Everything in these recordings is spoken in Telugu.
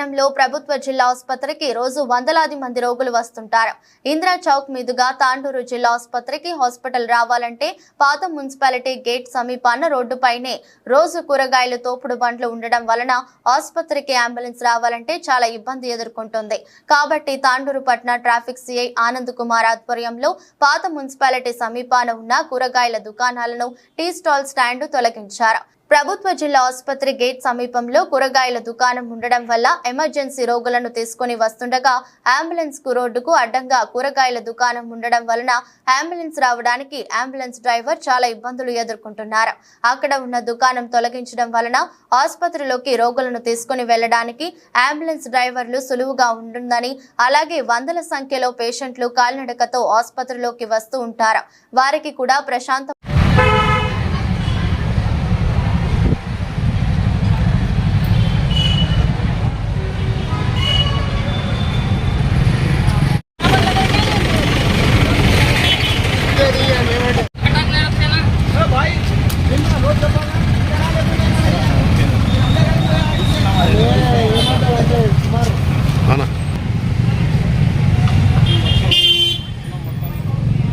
పట్టణంలో ప్రభుత్వ జిల్లా ఆసుపత్రికి రోజు వందలాది మంది రోగులు వస్తుంటారు. ఇందిరా చౌక్ మీదుగా తాండూరు జిల్లా ఆసుపత్రికి హాస్పిటల్ రావాలంటే పాత మున్సిపాలిటీ గేట్ సమీపాన రోడ్డుపైనే రోజు కూరగాయలు తోపుడు బండ్లు ఉండడం వలన ఆసుపత్రికి అంబులెన్స్ రావాలంటే చాలా ఇబ్బంది ఎదుర్కొంటుంది. కాబట్టి తాండూరు పట్న ట్రాఫిక్ సిఐ ఆనంద్ కుమార్ ఆధ్వర్యంలో పాత మున్సిపాలిటీ సమీపాన ఉన్న కూరగాయల దుకాణాలను టీ స్టాల్ స్టాండ్ తొలగించారు. ప్రభుత్వ జిల్లా ఆసుపత్రి గేట్ సమీపంలో కూరగాయల దుకాణం ఉండడం వల్ల ఎమర్జెన్సీ రోగులను తీసుకుని వస్తుండగా అంబులెన్స్కు రోడ్డుకు అడ్డంగా కూరగాయల దుకాణం ఉండడం వలన అంబులెన్స్ రావడానికి అంబులెన్స్ డ్రైవర్ చాలా ఇబ్బందులు ఎదుర్కొంటున్నారు. అక్కడ ఉన్న దుకాణం తొలగించడం వలన ఆసుపత్రిలోకి రోగులను తీసుకుని వెళ్ళడానికి అంబులెన్స్ డ్రైవర్లు సులువుగా ఉంటుందని అలాగే వందల సంఖ్యలో పేషెంట్లు కాలినడకతో ఆసుపత్రిలోకి వస్తూ ఉంటారు. వారికి కూడా ప్రశాంత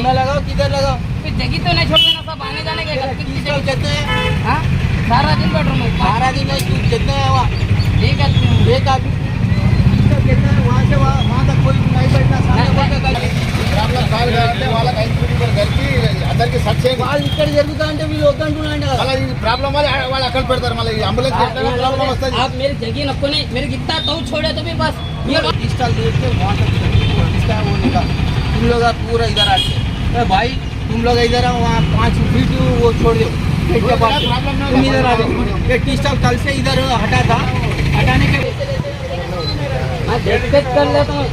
दिन में लगा तुम लगाओ किधर लगाओ फिर जगी तो नहीं छोड़ते ना सब आने जाने के घर की किसको कहते हैं हाँ सारा दिन बैठ रहा हूँ सारा दिन नहीं, तू कितना है वहाँ एक आदमी हूँ। एक आदमी किसको कहते हैं वहाँ से वहाँ वहाँ तक कोई नहीं बैठना सामने बोलते అందరికి సర్చ్ చేయండి వాళ్ళు ఇక్కడ జరుగుతా అంటే వీళ్ళు వద్దంటున్నాండి కదా. అలా ఈ ప్రాబ్లం వల్ల వాళ్ళు అక్కడ పెడతారు మళ్ళీ ఈ అంబులెన్స్ ప్రాబ్లం వస్తుంది आप मेरी जगह नको नहीं मेरे कितना तो छोड़े तो भी बस ये लो। स्टॉल देख के वहाँ तक चलो। इसका वो निकाल तुम लोग आप पूरा इधर आते अरे भाई तुम लोग इधर आओ वहाँ पाँच फीट वो छोड़ दो तुम इधर आ जाओ ये टी स्टॉल कल से इधर हटा था हटाने के कर लेता हूँ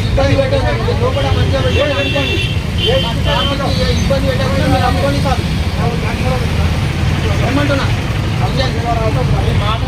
ఇబ్బంది పెట్టకండి లోపల మంచిగా పెట్టండి అనుకోండి ఇబ్బంది పెట్టకుండా మీరు అనుకోండి సార్ ఏమంటున్నా? మాట